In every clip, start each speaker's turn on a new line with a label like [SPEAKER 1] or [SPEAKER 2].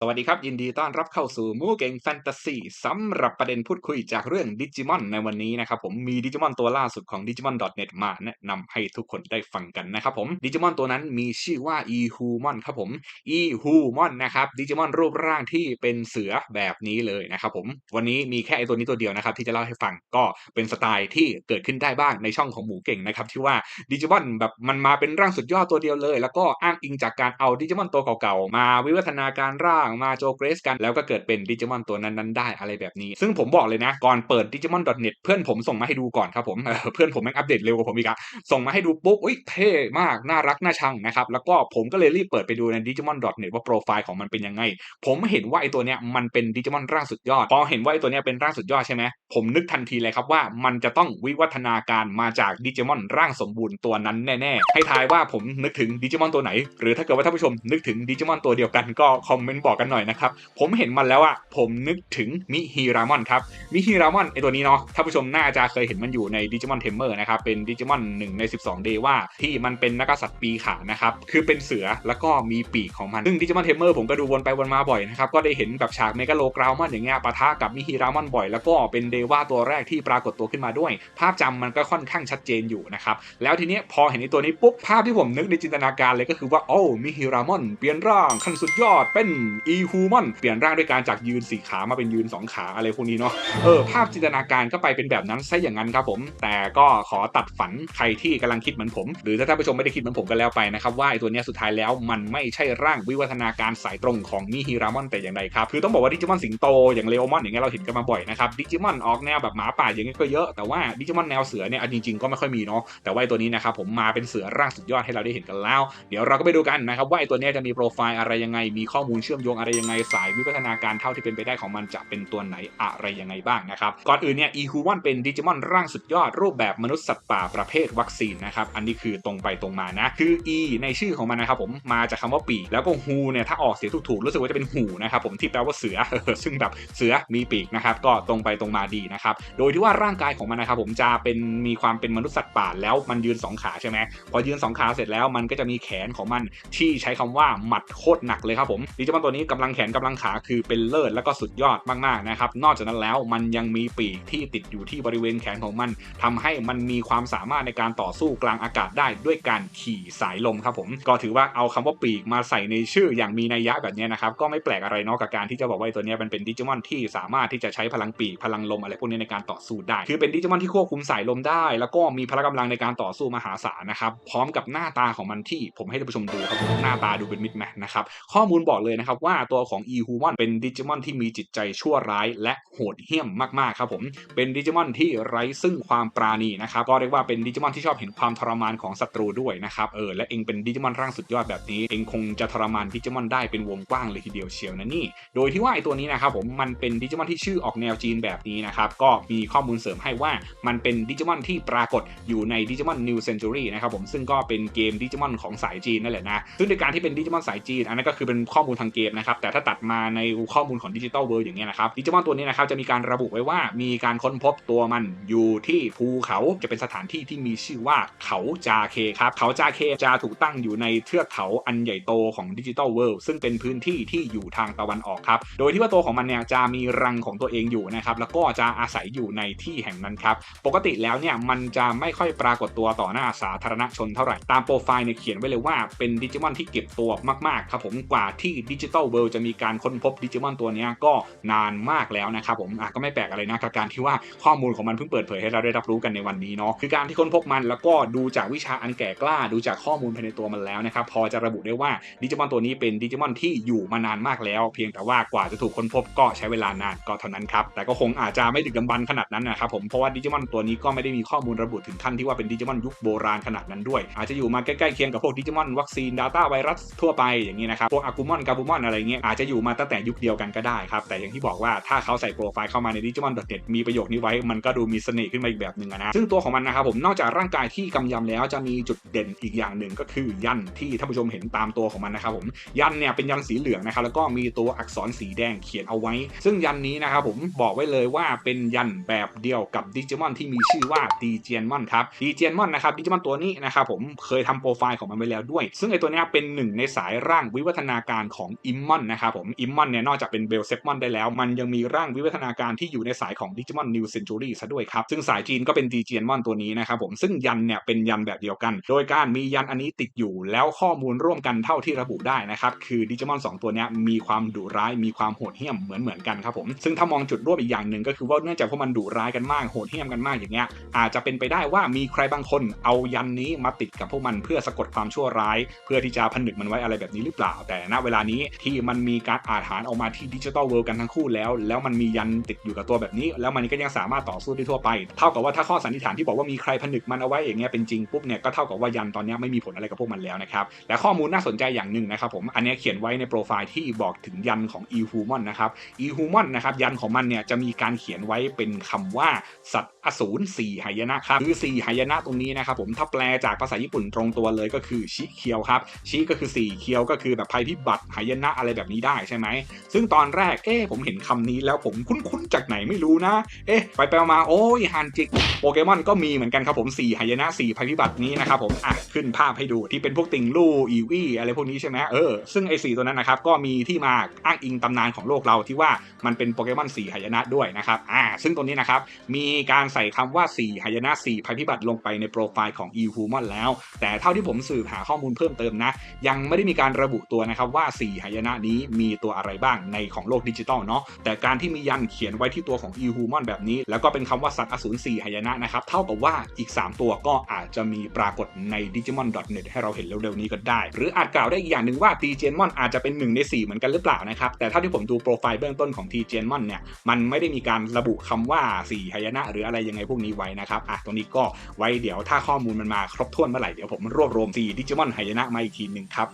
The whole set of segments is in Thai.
[SPEAKER 1] สวัสดีครับ ยินดีต้อนรับเข้าสู่หมูเก่งแฟนตาซีสำหรับประเด็นพูดคุยจากเรื่องดิจิมอนในวันนี้นะครับผมมีดิจิมอนตัวล่าสุดของ Digimon.net มาแนะนำให้ทุกคนได้ฟังกันนะครับผมดิจิมอนตัวนั้นมีชื่อว่า e h u m o n ครับผม e h u m o n นะครับดิจิมอนรูปร่างที่เป็นเสือแบบนี้เลยนะครับผมวันนี้มีแค่ไอตัวนี้ตัวเดียวนะครับที่จะเล่าให้ฟังก็เป็นสไตล์ที่เกิดขึ้นได้บ้างในช่องของหมูเก่งนะครับที่ว่าดิจิมอนแบบมันมาเป็นร่างสุดยอดตัวเดียวเลย แล้วก็อ้างอิงจากการเอาดิจิมอนตัวเก่าๆมาวิวัฒนาการร่างมาโจเกรสกัน แล้วก็เกิดเป็นดิจิมอนตัวนั้นๆได้อะไรแบบนี้ ซึ่งผมบอกเลยนะ ก่อนเปิด digimon.net เพื่อนผมส่งมาให้ดูก่อนครับผมเออเพื่อนผมแม่งอัปเดตเร็วกว่าผมอีกอะส่งมาให้ดูปุ๊บอุ้ยเท่มาก น่ารัก น่าชังนะครับ แล้วก็ผมก็เลยรีบเปิดไปดูใน digimon.net ว่าโปรไฟล์ของมันเป็นยังไง ผมเห็นว่าไอตัวเนี้ยมันเป็นดิจิมอนร่างสุดยอด พอเห็นว่าไอตัวเนี้ยเป็นร่างสุดยอดใช่ไหมผมนึกทันทีเลยครับว่ามันจะต้องวิวัฒนาการมาจากดิจิมอนร่างสมบูรณ์ตัวนั้นแน่ๆให้ทายว่าผมนึกถึงดิจิมอนตัวไหน หรือถ้าเกิดว่าท่านผู้ชมนึกถึงดิจิมอนตัวเดียวกันก็คอมเมนต์บอกกันหน่อยนะครับ ผมเห็นมันแล้วอะผมนึกถึงมิฮิรามอนครับมิฮิรามอนไอตัวนี้เนาะท่านผู้ชมน่าจะเคยเห็นมันอยู่ในดิจิมอนเทมเมอร์นะครับเป็นดิจิมอนหนึ่งใน 12 เดว่าที่มันเป็นนักกษัตริย์ปีขานะครับคือเป็นเสือแล้วก็มีปีกของมันซึ่งดิจิมอนเทมเมอร์ผมก็ดูวนไปวนมาบ่อยนะครับก็ได้เห็นแบบฉากเมกาโลกราวมอนอย่างเงี้ยปะทะกับมิฮิรามอนบ่อย แล้วก็เป็นเดว่าตัวแรกที่ปรากฏตัวขึ้นมาด้วย ภาพจำมันก็ค่อนข้างชัดเจนอยู่นะครับแล้วทีเนี้ยพอเห็นไอตัวนี้ปุ๊บภาพที่ผมนึกในจินตนาการเลยก็คือว่าโอ้มิฮิรามอนเปลี่ยนร่างขั้นสุดยอดเป็นอีฮูมอนเปลี่ยนร่างด้วยการจากยืนสี่ขามาเป็นยืนสองขาอะไรพวกนี้เนาะเออภาพจินตนาการก็ไปเป็นแบบนั้นซะอย่างนั้นครับผม แต่ก็ขอตัดฝันใครที่กำลังคิดเหมือนผม หรือถ้าท่านผู้ชมไม่ได้คิดเหมือนผมก็แล้วไปนะครับว่าไอตัวนี้สุดท้ายแล้วมันไม่ใช่ร่างวิวัฒนาการสายตรงของมิฮิรามอนแต่อย่างใดครับคือต้องบอกว่าดิจิมอนสิงโตอย่างเลโอมอนอย่างเงี้ยเราเห็นกันมาบ่อยนะครับดิจิมอนออกแนวแบบหมาป่าอย่างเงี้ยก็เยอะแต่ว่าดิจิมอนแนวเสือเนี่ยจริงๆก็ไม่ค่อยมีเนาะแต่ว่าไอตัวนี้นะครับผมมาเป็นเสือร่างสุดยอดให้เราได้เห็นกันแล้ว เดี๋ยวเราก็ไปดูกันนะครับว่าไอตัวนี้จะมีโปรไฟล์อะไรยังไงมีข้อมูลเชื่อมโยงอะไรยังไงสายวิวัฒนาการเท่าที่เป็นไปได้ของมันจะเป็นตัวไหนอะไรยังไงบ้างนะครับ ก่อนอื่นเนี่ยอีฮูวันเป็นดิจิมอนร่างสุดยอดรูปแบบมนุษย์สัตว์ป่าประเภทวัคซีนนะครับ อันนี้คือตรงไปตรงมานะ คือ E ในชื่อของมันนะครับผมมาจากคำว่าปีก แล้วก็ฮูเนี่ยถ้าออกเสียงถูกๆรู้สึกว่าจะเป็นหูนะครับผมที่แปลว่าเสือ ซึ่งแบบเสือมีปีกนะครับก็ตรงไปตรงมาดีนะครับโดยที่ว่าร่างกายของมันนะครับผมจะเป็นมีความเป็นมนุษย์สัตว์ป่าแล้วมันยืนสองขาใช่ไหมพอยืนสองขาเสร็จแล้วมันก็จะมีแขนของมันที่ใช้คำว่าหมัดโคตรหนักเลยครับผมดิจิมอนตัวนี้กำลังแขนกำลังขาคือเป็นเลิศแล้วก็สุดยอดมากๆนะครับ นอกจากนั้นแล้วมันยังมีปีกที่ติดอยู่ที่บริเวณแขนของมันทำให้มันมีความสามารถในการต่อสู้กลางอากาศได้ด้วยการขี่สายลมครับผมก็ถือว่าเอาคำว่าปีกมาใส่ในชื่ออย่างมีนัยยะแบบนี้นะครับก็ไม่แปลกอะไรเนาะกับการที่จะบอกว่าตัวนี้มันเป็นดิจิมอนที่สามารถที่จะใช้พลังปีกพลังลมอะไรพวกนี้ในการต่อสู้ได้ คือเป็นดิจิมอนที่ควบคุมสายลมได้ แล้วก็มีพละกำลังในการต่อสู้มหาศาลนะครับพร้อมกับหน้าตาของมันที่ผมให้ท่านผู้ชมดูครับผมหน้าตาดูเป็นมิตรแมนะครับข้อมูลบอกเลยนะครับว่าตัวของ e h u m o n เป็นดิจิมอนที่มีจิตใจชั่วร้าย และโหดเหี้ยมมากๆครับผม เป็นดิจิมอนที่ไร้ซึ่งความปราณีนะครับก็เรียกว่าเป็นดิจิมอนที่ชอบเห็นความทรมานของศัตรูด้วยนะครับเออและเองเป็นดิจิมอนร่างสุดยอดแบบนี้ เองคงจะทรมานดิจิมอนได้เป็นวงกว้างเลยทีเดียวเชียวนะนี่ โดยที่ว่าไอตัวนี้นะครับผมมันเป็นดิจิมอนที่ชื่อออกแนวจีนแบบนี้นะครับก็มีข้อมูลเสริมให้ว่ามันเป็นดิจิมอนที่ปรากฏอยู่ในดิจิมอน New Century นะครับผมซึ่งก็เป็นเกมดิจิมอนของสายจีนนั่นแหละนะซึ่งในการที่เป็นดิจิมอนสายจีนอันนั้นก็คือเป็นข้อมูลทางเกมนะครับแต่ถ้าตัดมาในข้อมูลของดิจิตอลเวิร์อย่างเงี้ยนะครับดิจิมอนตัวนี้นะครับจะมีการระบุไว้ว่ามีการค้นพบตัวมันอยู่ที่ภูเขาจะเป็นสถานที่ที่มีชื่อว่าเขาจาเคครับเขาจาเคจะถูกตั้งอยู่ในเทือกเขาอันใหญ่โตของดิจิตอลเวิลด์ซึ่งเป็นพื้นที่ที่อยู่ทางตะวันออกครับโดยที่ว่าตัวของมันเนี่ยจะมีรังของตัวเองอยู่นะครับแล้วก็จะอาศัยอยู่ในที่แห่งนั้นครับปกติแล้วเนี่ยมันจะไม่ค่อยปรากฏตัวต่อหน้าสาธารณชนเท่าไหร่ตามโปรไฟล์เนี่ยเขียนไว้เลยว่าเป็นดิจิมอนที่เก็บตัวมากๆครับผมกว่าที่ดิจิตอลเวิลด์จะมีการค้นพบดิจิมอนตัวนี้ก็นานมากแล้วนะครับผมอะก็ไม่แปลกอะไรนะกับการที่ว่าข้อมูลของมันเพิ่งเปิดเผยให้เราได้รับรู้กันในวันนี้เนาะคือการที่ค้นพบมันแล้วก็ดูจากวิชาอันแก่กล้าดูจากข้อมูลภายในตัวมันแล้วนะครับพอจะระบุได้ว่าดิจิมอนตัวนี้เป็นดิจิมอนที่อยู่มานานมากแล้ว เพียงแต่ว่ากว่าจะถูกค้นพบก็ใช้เวลานานก็เท่านั้นครับแต่ก็คงอาจจะไม่ดึกดำบรรขนาดนั้นนะครับผมเพราะว่าดิจิมอนตัวนี้ก็ไม่ได้มีข้อมูลระบุถึงขั้นที่ว่าเป็นดิจิมอนยุคโบราณขนาดนั้นด้วย อาจจะอยู่มาใกล้ๆเคียงกับพวกดิจิมอนวัคซีนดาต้าไวรัสทั่วไปอย่างนี้นะครับพวกอากูมอนกาบูมอนอะไรเงี้ยอาจจะอยู่มาตั้งแต่ยุคเดียวกันก็ได้ครับ แต่อย่างที่บอกว่าถ้าเขาใส่โปรไฟล์เข้ามาใน Digimon.net มีประโยคนี้ไว้มันก็ดูมีเสน่ห์ขึ้นมาอีกแบบหนึ่งนะซึ่งตัวของมันนะครับผมนอกจากร่างกายที่กำยำแล้วจะมีจุดเด่นอีกอย่างหนึ่งก็คือยันที่ท่านผู้ชมเห็นตามตัวของมันนะครับผมยันเนี่ยเป็นยันสีเหลืองนะครับแล้วก็มีตัวอักษรสีแดงเขียนเอาไว้ ซึ่งยันนี้นะครับผมบอกไว้เลยว่าเป็นยันแบบเดียวกับดิจิมอนที่มีชื่อว่าดีเจนมอนครับดีเจนมอนนะครับดิจิมอนตัวนี้นะครับผมเคยทำโปรไฟล์ของมันไว้แล้วด้วย ซึ่งไอตัวนี้เป็นหนึ่งในสายร่างวิวัฒนาการของอิมมอนนะครับผมอิมมอนเนี่ยนอกจากเป็นเบลเซฟมอนได้แล้ว มันยังมีร่างวิวัฒนาการที่อยู่ในสายของดิจิมอนนิวเซนจูรี่ซะด้วยครับ ซึ่งสายจีนก็เป็นดีเจียนมอนตัวนี้นะครับผมซึ่งยันเนี่ยเป็นยันแบบเดียวกัน โดยการมียันอันนี้ติดอยู่ แล้วข้อมูลร่วมกันเท่าที่ระบุได้นะครับคือดิจิมอน2ตัวนี้มีความดุร้ายมีความโหดเหี้ยมเหมือนเหมือนกันครับผมซึ่งถ้ามองจุดร่วมอีกอย่างหนึ่งก็คือว่าเนื่องจากพวกมันดุร้ายกันมากโหดเหี้ยมกันมากอย่างเงี้ยอาจจะเป็นไปได้ว่ามีใครบางคนเอายันนี้มาติดกับพวกมันเพื่อสะกดความชั่วร้าย เพื่อที่จะผนึกมันไว้อะไรแบบนี้หรือเปล่าแต่ณเวลานี้ที่มันมีการอาถรรพ์ออกมาที่ดิจิตอลเวิลด์กันทั้งคู่แล้ว แล้วมันมียันติดอยู่กับตัวแบบนี้ แล้วมันก็ยังสามารถต่อสู้ได้ทั่วไป เท่ากับว่าถ้าข้อสันนิษฐานที่บอกว่ามีใครผนึกมันเอาไว้อย่างเงี้ยเป็นจริงปุ๊บเนี่ยก็เท่ากับว่ายันตอนนี้ไม่มีผลอะไรกับพวกมันแล้วนะครับและข้อมูลน่าสนใจอย่างหนึ่งนะครับผมอันนี้เขียนไว้ในโปรไฟล์ที่บอกถึงยันของ e h u m a n นะครับ e h u m a n นะครับยันของมันเนี่ยจะมีการเขียนไว้เป็นคำว่าสัตว์อสูรสี่หายนะครับคือสี่หายนะตรงนี้นะครับผมถ้าแปลจากภาษาญี่ปุ่นตรงตัวเลยก็คือชิเคียวครับชิก็คือสี่เคียวก็คือแบบภัยพิบัติหายนะอะไรแบบนี้ได้ใช่ไหม ซึ่งตอนแรก เอ๊ผมเห็นคำนี้แล้วผมคุ้นๆจากไหนไม่รู้นะ เอ๊ไปไปมาโอ้ยฮันจิกโปเกมอนก็มีเหมือนกันครับผมสี่หายนะสี่ภัยพิบัตินี้นะครับผมอะขึ้นภาพให้ดูที่เป็นพวกติงลู่อีวีอะไรพวกนี้ใช่ไหมเออซึ่งไอ้สี่ตัวนั้นนะครับก็มีที่มาอ้างอิงตำนานของโลกเราที่ว่ามันเป็นโปเกมอนสี่หายนะด้วยนะครับอ่าซึ่งตัวนี้นะครับมีการใส่คำว่า4หายนะ4ภัยพิบัติลงไปในโปรไฟล์ของ e h u m a n แล้ว แต่เท่าที่ผมสืบหาข้อมูลเพิ่มเติมนะ ยังไม่ได้มีการระบุตัวนะครับว่า4หายนะนี้มีตัวอะไรบ้างในของโลกดิจิตอลเนาะแต่การที่มียันเขียนไว้ที่ตัวของ e h u m a n แบบนี้ แล้วก็เป็นคำว่าสัตว์อสูร4หายนะนะครับเท่ากับว่าอีก 3 ตัวก็อาจจะมีปรากฏใน digimon.net ให้เราเห็นเร็วๆนี้ก็ได้ หรืออาจกล่าวได้อีกอย่างหนึ่งว่า t g e n m o n อาจจะเป็น 1 ใน 4 เหมือนกันหรือเปล่านะครับ แต่เท่าที่ผมดูโปรไฟล์เบื้องต้นของ t g e n m o n เนี่ยมันไม่ได้มีการระบุคำว่า4หายนะ หรืออะไรยังไงพวกนี้ไว้นะครับอะตรงนี้ก็ไว้เดี๋ยวถ้าข้อมูลมันมาครบถ้วนเมื่อไหร่เดี๋ยวผมรวบรวม4ดิจิมอนหายนะมาอีกทีหนึ่งครับ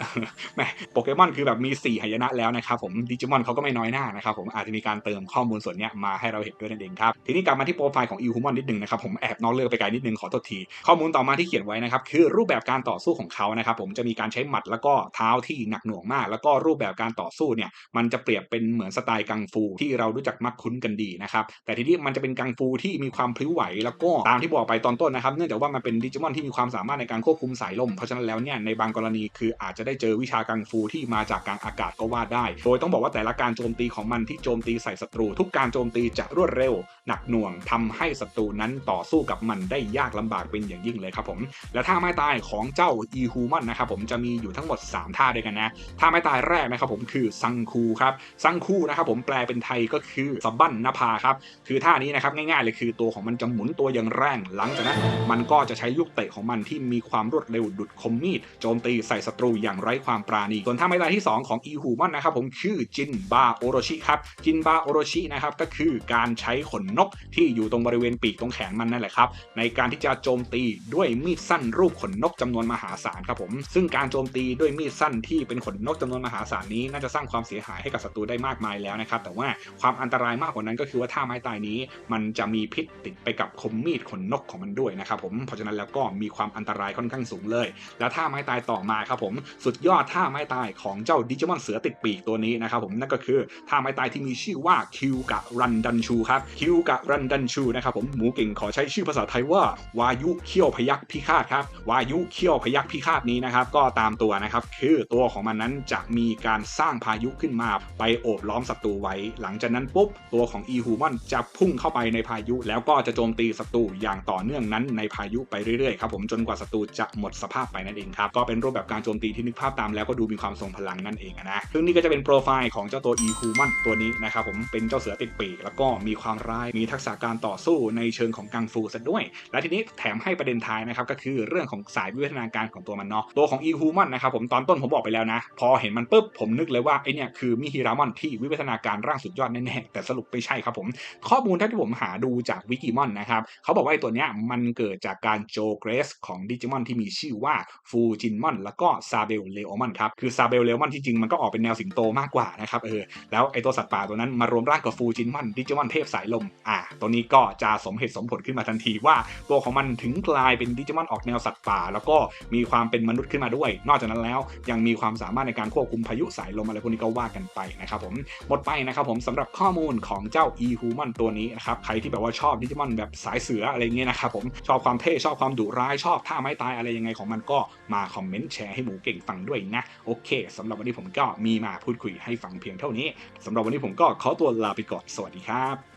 [SPEAKER 1] แหมโปเกมอนคือแบบมี4หายนะแล้วนะครับผมดิจิมอนเขาก็ไม่น้อยหน้านะครับผมอาจจะมีการเติมข้อมูลส่วนนี้มาให้เราเห็นด้วยนั่นเองครับทีนี้กลับมาที่โปรไฟล์ของอิวฮูมอนนิดนึงนะครับผมแอบนอกเรื่องไปไกลนิดนึงขอโทษที ข้อมูลต่อมาที่เขียนไว้นะครับคือรูปแบบการต่อสู้ของเขานะครับผมจะมีการใช้หมัดแล้วก็เท้าที่หนักหน่วงมาก แล้วก็รูปแบบการต่อสู้เนี่ยมันจะเปรียบเป็นเหมือนสไตล์กังฟูที่เรารู้จักมักคุ้นกันดีนะครับแต่ทีนี้มันจะเป็นกังฟูที่มีความพลิ้วไหว แล้วก็ตามที่บอกไปตอนต้นนะครับ เนื่องจากว่ามันเป็นดิจิมอนที่มีความสามารถในการควบคุมสายลมเพราะฉะนั้นแล้วเนี่ยในบางกรณีคืออาจจะได้เจอวิชากังฟูที่มาจากกลางอากาศกว่าได้ โดยต้องบอกว่าแต่ละการโจมตีของมันที่โจมตีใส่ศัตรู ทุกการโจมตีจะรวดเร็ว หนักหน่วงทำให้ศัตรูนั้นต่อสู้กับมันได้ยากลำบากเป็นอย่างยิ่งเลยครับผม และท่าไม้ตายของเจ้าอีฮูมันนะครับผมจะมีอยู่ทั้งหมด 3 ท่าด้วยกันนะท่าไม้ตายแรกนะครับผมคือซังคูครับซังคูนะครับผมแปลเป็นไทยก็คือสบั้นนภาครับคือท่านี้นะครับง่ายๆเลยคือตัวของมันจะหมุนตัวอย่างแรงหลังจากนั้นมันก็จะใช้ลูกเตะของมันที่มีความรวดเร็วดุดคมมีดโจมตีใส่ศัตรูอย่างไร้ความปราณีส่วนท่าไม้ตายที่ 2 ของอีฮูมันนะครับผมคือจินบาโอโรชิครับจินบาโอโรชินะครับก็คือการใช้ขนนกที่อยู่ตรงบริเวณปีกตรงแขนมันนั่นแหละครับในการที่จะโจมตีด้วยมีดสั้นรูปขนนกจำนวนมหาศาลครับผมซึ่งการโจมตีด้วยมีดสั้นที่เป็นขนนกจำนวนมหาศาลนี้น่าจะสร้างความเสียหายให้กับศัตรูได้มากมายแล้วนะครับแต่ว่าความอันตรายมากกว่านั้นก็คือว่าท่าไม้ตายนี้ มันจะมีพิษติดไปกับคมมีดขนนกของมันด้วยนะครับผมเพราะฉะนั้นแล้วก็มีความอันตรายค่อนข้างสูงเลย แล้วท่าไม้ตายต่อมาครับผมสุดยอดท่าไม้ตายของเจ้าดิจิมอนเสือติดปีกตัวนี้นะครับผมนั่นก็คือท่าไม้ตายที่มีชื่อว่าคิวกะรันดันชูครับคิวกะรันดันชูนะครับผมหมูเก่งขอใช้ชื่อภาษาไทยว่าวายุเขี้ยวพยักพิฆาตครับวายุเขี้ยวพยักพิฆาตนี้นะครับก็ตามตัวนะครับคือตัวของมันนั้นจะมีการสร้างพายุขึ้นมาไปโอบล้อมศัตรูไว้ หลังจากนั้นปุ๊บตัวของอีฮูมอนจะพุ่งเข้าไปในพายุ แล้วก็จะโจมตีศัตรูอย่างต่อเนื่องนั้นในพายุไปเรื่อยๆครับผมจนกว่าศัตรูจะหมดสภาพไปนั่นเองครับก็เป็นรูปแบบการโจมตีที่นึกภาพตามแล้วก็ดูมีความทรงพลังนั่นเองนะซึ่งนี่ก็จะเป็นโปรไฟล์ของเจ้าตัวอีฮูมอนตัวนี้นะครับผมเป็นเจ้าเสือติดปีกแล้วก็มีความร้ายมีทักษะการต่อสู้ในเชิงของกังฟูซะด้วย และทีนี้แถมให้ประเด็นท้ายนะครับก็คือเรื่องของสายวิวัฒนาการของตัวมันเนาะตัวของอีฮูมอนนะครับผมตอนต้นผมบอกไปแล้วนะ พอเห็นมันปุ๊บผมนึกเลยว่าไอเนี่ยคือมิฮิรามอนที่วิวัฒนาการร่างสุดยอดแน่ๆแต่สรุปไม่ใช่ครับผม ข้อมูลที่ผมหาดูจากวิกิมอนนะครับเขาบอกว่าไอตัวเนี้ยมันเกิดจากการโจเกรสของดิจิมอนที่มีชื่อว่าฟูจินมอนแล้วก็ซาเบลเลโอมอนครับคือซาเบลเลโอมอนที่จริงมันก็ออกเป็นแนวสิงโตมากกว่านะครับเออแล้วไอตัวสัตว์ป่าตัวนั้นมารวมร่างกับฟูจินมอนดิจิมอนเทพสายลมอ่าตัวนี้ก็จะสมเหตุสมผลขึ้นมาทันทีว่าตัวของมันถึงกลายเป็นดิจิมอนออกแนวสัตว์ป่า แล้วก็มีความเป็นมนุษย์ขึ้นมาด้วย นอกจากนั้นแล้วยังมีความสามารถในการควบคุมพายุสายลมอะไรพวกนี้ก็ว่ากันไปนะครับผมหมดไปนะครับผมสำหรับข้อมูลของเจ้าอีฮูมอนตัวนี้นะครับใครที่แบบว่าชอบดิจิมอนแบบสายเสืออะไรเงี้ยนะครับผมชอบความเท่ชอบความดุร้ายชอบท่าไม้ตายอะไรยังไงของมันก็มาคอมเมนต์แชร์ให้หมูเก่งฟังด้วยนะโอเคสำหรับวันนี้ผมก็มีมาพูดคุยให้ฟังเพียงเท่านี้สำหรับวันนี้ผมก็ขอตัวลาไปก่อนสวัสดีครับ